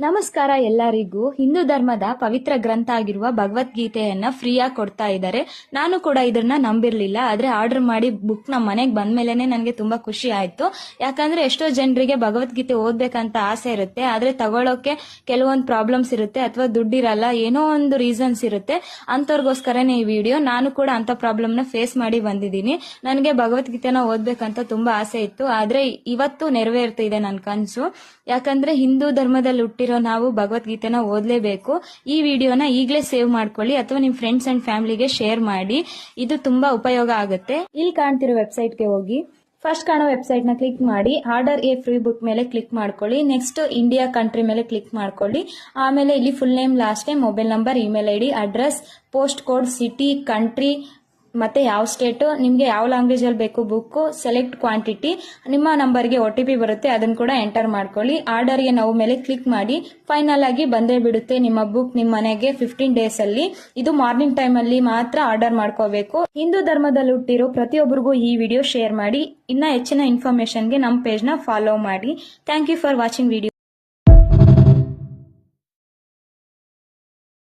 ನಮಸ್ಕಾರ ಎಲ್ಲರಿಗೂ. ಹಿಂದೂ ಧರ್ಮದ ಪವಿತ್ರ ಗ್ರಂಥ ಆಗಿರುವ ಭಗವದ್ಗೀತೆಯನ್ನ ಫ್ರೀಯಾಗಿ ಕೊಡ್ತಾ ಇದ್ದಾರೆ. ನಾನು ಕೂಡ ಇದನ್ನ ನಂಬಿರ್ಲಿಲ್ಲ, ಆದ್ರೆ ಆರ್ಡರ್ ಮಾಡಿ ಬುಕ್ ನಮ್ಮ ಮನೆಗೆ ಬಂದ್ಮೇಲೆನೆ ನನಗೆ ತುಂಬಾ ಖುಷಿ ಆಯ್ತು. ಯಾಕಂದ್ರೆ ಎಷ್ಟೋ ಜನರಿಗೆ ಭಗವದ್ಗೀತೆ ಓದ್ಬೇಕಂತ ಆಸೆ ಇರುತ್ತೆ, ಆದ್ರೆ ತಗೊಳ್ಳೋಕೆ ಕೆಲವೊಂದು ಪ್ರಾಬ್ಲಮ್ಸ್ ಇರುತ್ತೆ, ಅಥವಾ ದುಡ್ಡಿರಲ್ಲ, ಏನೋ ಒಂದು ರೀಸನ್ಸ್ ಇರುತ್ತೆ. ಅಂತವ್ರಿಗೋಸ್ಕರನೇ ಈ ವಿಡಿಯೋ ನಾನು ಕೂಡ ಅಂತ ಪ್ರಾಬ್ಲಮ್ನ ಫೇಸ್ ಮಾಡಿ ಬಂದಿದ್ದೀನಿ. ನನಗೆ ಭಗವದ್ಗೀತೆನ ಓದ್ಬೇಕಂತ ತುಂಬಾ ಆಸೆ ಇತ್ತು, ಆದ್ರೆ ಇವತ್ತು ನೆರವೇರ್ತಿದೆ ನನ್ನ ಕನಸು. ಯಾಕಂದ್ರೆ ಹಿಂದೂ ಧರ್ಮದಲ್ಲಿ ಹುಟ್ಟಿರೋ ನಾವು ಭಗವದ್ಗೀತೆನ ಓದ್ಲೇಬೇಕು. ಈ ವಿಡಿಯೋನ ಈಗಲೇ ಸೇವ್ ಮಾಡ್ಕೊಳ್ಳಿ ಅಥವಾ ನಿಮ್ ಫ್ರೆಂಡ್ಸ್ ಅಂಡ್ ಫ್ಯಾಮಿಲಿಗೆ ಶೇರ್ ಮಾಡಿ. ಇದು ತುಂಬಾ ಉಪಯೋಗ ಆಗುತ್ತೆ. ಇಲ್ಲಿ ಕಾಣ್ತಿರೋ ವೆಬ್ಸೈಟ್ಗೆ ಹೋಗಿ. ಫಸ್ಟ್ ಕಾಣೋ ವೆಬ್ಸೈಟ್ನ ಕ್ಲಿಕ್ ಮಾಡಿ. ಆರ್ಡರ್ ಎ ಫ್ರೀ ಬುಕ್ ಮೇಲೆ ಕ್ಲಿಕ್ ಮಾಡ್ಕೊಳ್ಳಿ. ನೆಕ್ಸ್ಟ್ ಇಂಡಿಯಾ ಕಂಟ್ರಿ ಮೇಲೆ ಕ್ಲಿಕ್ ಮಾಡ್ಕೊಳ್ಳಿ. ಆಮೇಲೆ ಇಲ್ಲಿ full name last name mobile number email I D address post code city country ಮತ್ತೆ ಯಾವ ಸ್ಟೇಟ್ ನಿಮಗೆ ಯಾವ ಲ್ಯಾಂಗ್ವೇಜ್ ಅಲ್ಲಿ ಬೇಕು ಬುಕ್ ಸೆಲೆಕ್ಟ್ ಕ್ವಾಂಟಿಟಿ ನಿಮ್ಮ ನಂಬರ್ಗೆ ಒ ಟಿ ಬರುತ್ತೆ ಅದನ್ನ ಕೂಡ ಎಂಟರ್ ಮಾಡ್ಕೊಳ್ಳಿ. ಆರ್ಡರ್ಗೆ ನಾವು ಮೇಲೆ ಕ್ಲಿಕ್ ಮಾಡಿ ಫೈನಲ್ ಆಗಿ ಬಂದೇ ಬಿಡುತ್ತೆ ನಿಮ್ಮ ಬುಕ್ ನಿಮ್ಮ ಮನೆಗೆ ಫಿಫ್ಟೀನ್ ಡೇಸ್ ಅಲ್ಲಿ. ಇದು ಮಾರ್ನಿಂಗ್ ಟೈಮ್ ಅಲ್ಲಿ ಮಾತ್ರ ಆರ್ಡರ್ ಮಾಡ್ಕೋಬೇಕು. ಹಿಂದೂ ಧರ್ಮದಲ್ಲಿ ಹುಟ್ಟಿರೋ ಪ್ರತಿಯೊಬ್ಬರಿಗೂ ಈ ವಿಡಿಯೋ ಶೇರ್ ಮಾಡಿ. ಇನ್ನ ಹೆಚ್ಚಿನ ಇನ್ಫಾರ್ಮೇಶನ್ಗೆ ನಮ್ಮ ಪೇಜ್ನ ಫಾಲೋ ಮಾಡಿ. Thank you for watching video